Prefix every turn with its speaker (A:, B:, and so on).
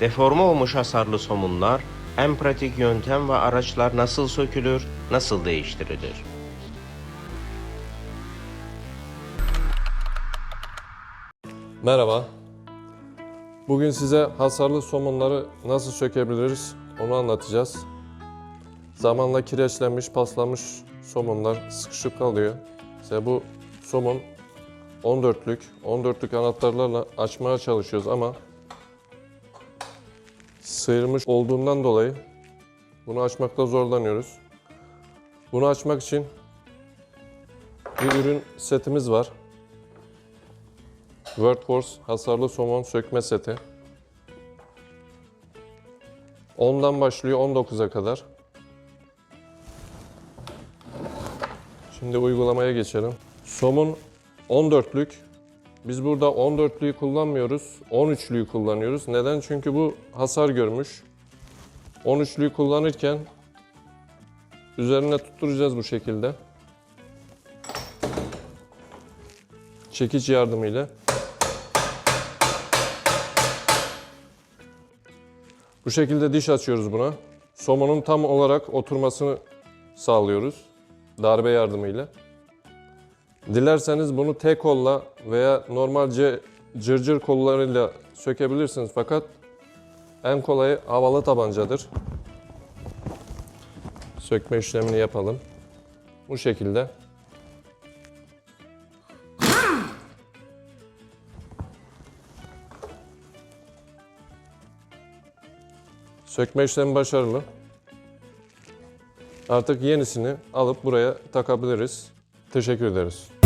A: Deforme olmuş hasarlı somunlar, en pratik yöntem ve araçlar nasıl sökülür, nasıl değiştirilir?
B: Merhaba. Bugün size hasarlı somunları nasıl sökebiliriz onu anlatacağız. Zamanla kireçlenmiş, paslanmış somunlar sıkışıp kalıyor. İşte bu somun 14'lük, 14'lük anahtarlarla açmaya çalışıyoruz ama sıyırmış olduğundan dolayı bunu açmakta zorlanıyoruz. Bunu açmak için bir ürün setimiz var. Workforce hasarlı somon sökme seti. 10'dan başlıyor 19'a kadar. Şimdi uygulamaya geçelim. Somun 14'lük. Biz burada 14'lüyü kullanmıyoruz. 13'lüyü kullanıyoruz. Neden? Çünkü bu hasar görmüş. 13'lüyü kullanırken üzerine tutturacağız bu şekilde. Çekiç yardımıyla. Bu şekilde diş açıyoruz buna. Somonun tam olarak oturmasını sağlıyoruz. Darbe yardımıyla. Dilerseniz bunu tek kolla veya normalce cırcır kollarıyla sökebilirsiniz fakat en kolayı havalı tabancadır. Sökme işlemini yapalım. Bu şekilde. Sökme işlemi başarılı. Artık yenisini alıp buraya takabiliriz. Teşekkür ederiz.